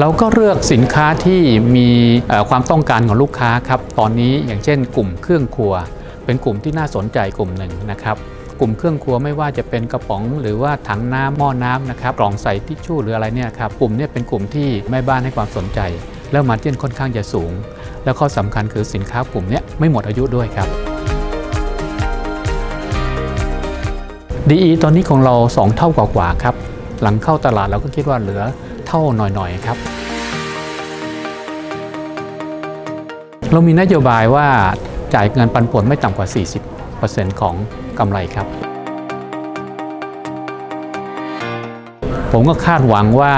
เราก็เลือกสินค้าที่มีความต้องการของลูกค้าครับ ตอนนี้อย่างเช่น กลุ่มเครื่องครัว เป็นกลุ่มที่น่าสนใจกลุ่มหนึ่งนะครับกลุ่มเครื่องครัวไม่ว่าจะเป็นกระป๋องหรือว่าถังน้ำหม้อน้ำนะครับกล่องใส่ทิชชู่หรืออะไรเนี่ยครับกลุ่มเนี้เป็นกลุ่มที่แม่บ้านให้ความสนใจ แล้วมาเทียนค่อนข้างจะสูง แล้วข้อสำคัญคือสินค้ากลุ่มเนี้ไม่หมดอายุด้วยครับ DE ตอนนี้ของเรา 2 เท่ากว่าๆครับ หลังเข้าตลาดเราก็คิดว่าเหลือเท่าหน่อยๆครับ เรามีนโยบายว่าจ่ายเงินปันผลไม่ต่ำกว่า 40%ของกำไรครับ ผมก็คาดหวังว่า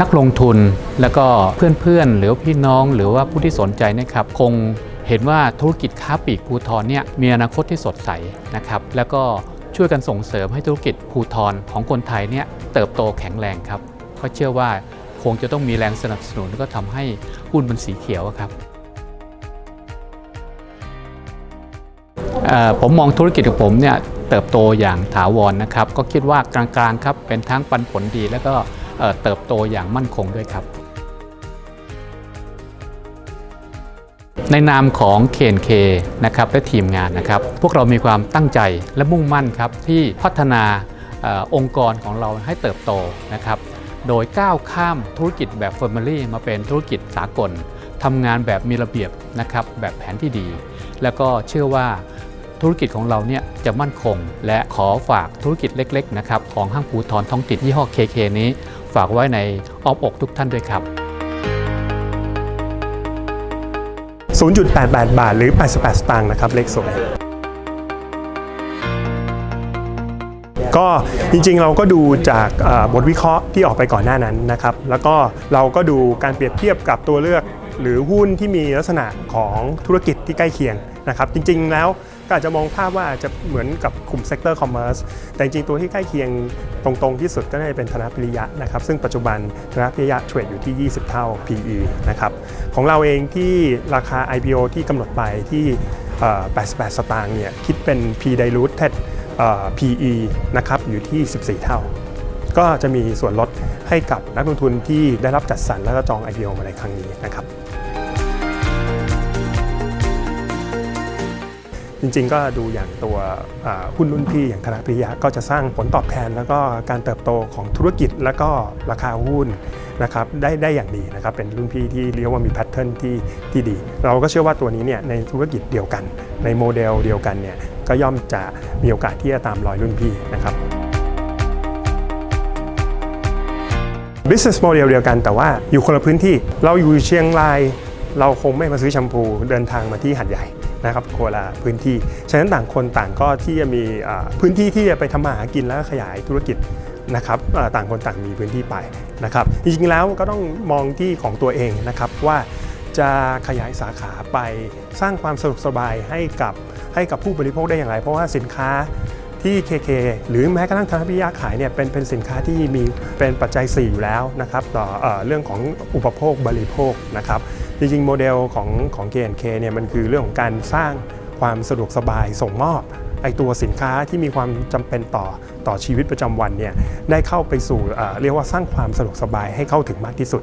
นักลงทุนแล้วก็เพื่อนๆ หรือพี่น้องหรือว่าผู้ที่สนใจนะครับ คงเห็นว่าธุรกิจค้าปลีกภูทรเนี่ยมีอนาคตที่สดใสนะครับ แล้วก็ช่วยกันส่งเสริมให้ธุรกิจภูทรของคนไทยเนี่ยเติบโตแข็งแรงครับเพราะเชื่อว่าคงจะต้องมีแรงสนับสนุนแล้วก็ทำให้หุ้นมันสีเขียวครับ ผมมองธุรกิจของผมเนี่ยเติบโตอย่างถาวรนะครับ ก็คิดว่ากลางๆครับเป็นทั้งปันผลดีแล้วก็เติบโตอย่างมั่นคงด้วยครับ ในนามของ KNK นะครับและทีมงานนะครับ พวกเรามีความตั้งใจและมุ่งมั่นครับที่พัฒนาออองค์กรของเราให้เติบโตนะครับ โดยก้าวข้ามธุรกิจแบบ Family มาเป็นธุรกิจสากลทำงานแบบมีระเบียบนะครับแบบแผนที่ดี แล้วก็เชื่อว่า ธุรกิจของเราเนี่ยจะมั่นคง และขอฝากธุรกิจเล็กๆนะครับของห้างภูทรท้องติดยี่ห้อ KK นี้ ฝากไว้ในอ้อมอกทุกท่านด้วยครับ 0.88 บาทหรือ 88 สตางค์นะครับเลขสวยก็จริงๆเราก็ดูจากบทวิเคราะห์ที่ออกไปก่อนหน้านั้นนะครับแล้วก็เราก็ดูการเปรียบเทียบกับตัวเลือก หรือหุ้นที่มีลักษณะของธุรกิจที่ใกล้เคียงนะครับจริงๆแล้ว ก็อาจจะมองภาพว่าอาจจะเหมือนกับกลุ่มเซกเตอร์คอมเมอร์สแต่จริงตัวที่ใกล้เคียงตรงๆที่สุดก็น่าจะเป็นธนพิริยะนะครับซึ่งปัจจุบันธนพิริยะเทรดอยู่ที่ 20 เท่า PE นะครับของเราเองที่ราคา IPO ที่กำหนดไปที่ 88 สตางค์เนี่ยคิดเป็น P diluted PE นะครับอยู่ที่ 14 เท่า ก็จะมีส่วนลดให้กับนักลงทุนที่ได้รับจัดสรรแล้วก็จอง IPO มาในครั้งนี้นะครับ จริงๆ ก็ดูอย่างตัวหุ้นรุ่นพี่อย่างธนาพิริยะก็จะสร้างผลตอบแทน แล้วก็การเติบโตของธุรกิจแล้วก็ราคาหุ้นนะครับได้ได้อย่างดีนะครับเป็นรุ่นพี่ที่เรียกว่ามีแพทเทิร์นที่ที่ดี เราก็เชื่อว่าตัวนี้เนี่ยในธุรกิจเดียวกัน ในโมเดลเดียวกันเนี่ยก็ย่อมจะมีโอกาสที่จะตามรอยรุ่นพี่นะครับ business model เดียวกันแต่ว่าอยู่คนละพื้นที่เราอยู่เชียงราย เราคงไม่มาซื้อแชมพูเดินทางมาที่หัดใหญ่ นะครับคนละพื้นที่ ฉะนั้นต่างคนต่างก็ที่จะมีพื้นที่ที่จะไปทำมาหากินแล้วขยายธุรกิจนะครับต่างคนต่างมีพื้นที่ไปนะครับจริงๆแล้วก็ต้องมองที่ของตัวเองนะครับว่าจะขยายสาขาไปสร้างความสะดวกสบายให้กับให้กับผู้บริโภคได้อย่างไร เพราะว่าสินค้าที่ KK หรือแม้กระทั่งธนพิยาขายเนี่ยเป็นเป็นสินค้าที่มีเป็นปัจจัย 4 อยู่แล้วนะครับต่อเอเรื่องของอุปโภคบริโภคนะครับ จริงๆ โมเดลของของ KNK เนี่ยมันคือเรื่องของการสร้างความสะดวกสบายส่งมอบไอตัวสินค้าที่มีความจำเป็นต่อต่อชีวิตประจำวันเนี่ยได้เข้าไปสู่เรียกว่าสร้างความสะดวกสบายให้เข้าถึงมากที่สุด